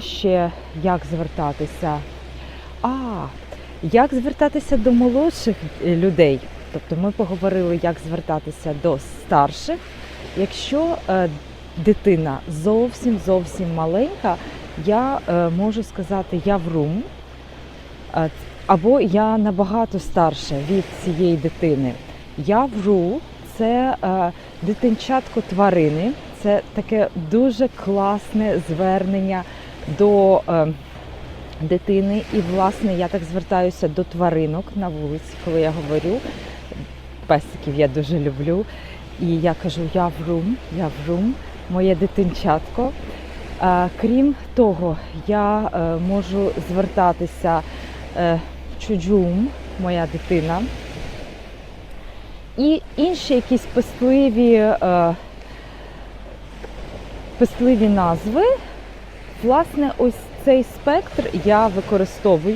Ще як звертатися? А, як звертатися до молодших людей? Тобто ми поговорили, як звертатися до старших. Якщо е, дитина зовсім зовсім маленька, я е, можу сказати я врум, е, або я набагато старша від цієї дитини. Я вру це е, дитинчатко тварини. Це таке дуже класне звернення до е, дитини. І, власне, я так звертаюся до тваринок на вулиці, коли я говорю. Песиків я дуже люблю. І я кажу, я врум, я врум, моє дитинчатко. Е, крім того, я е, можу звертатися чуджум, моя дитина. І інші якісь пестливі, е, пестливі назви. Власне, ось цей спектр я використовую.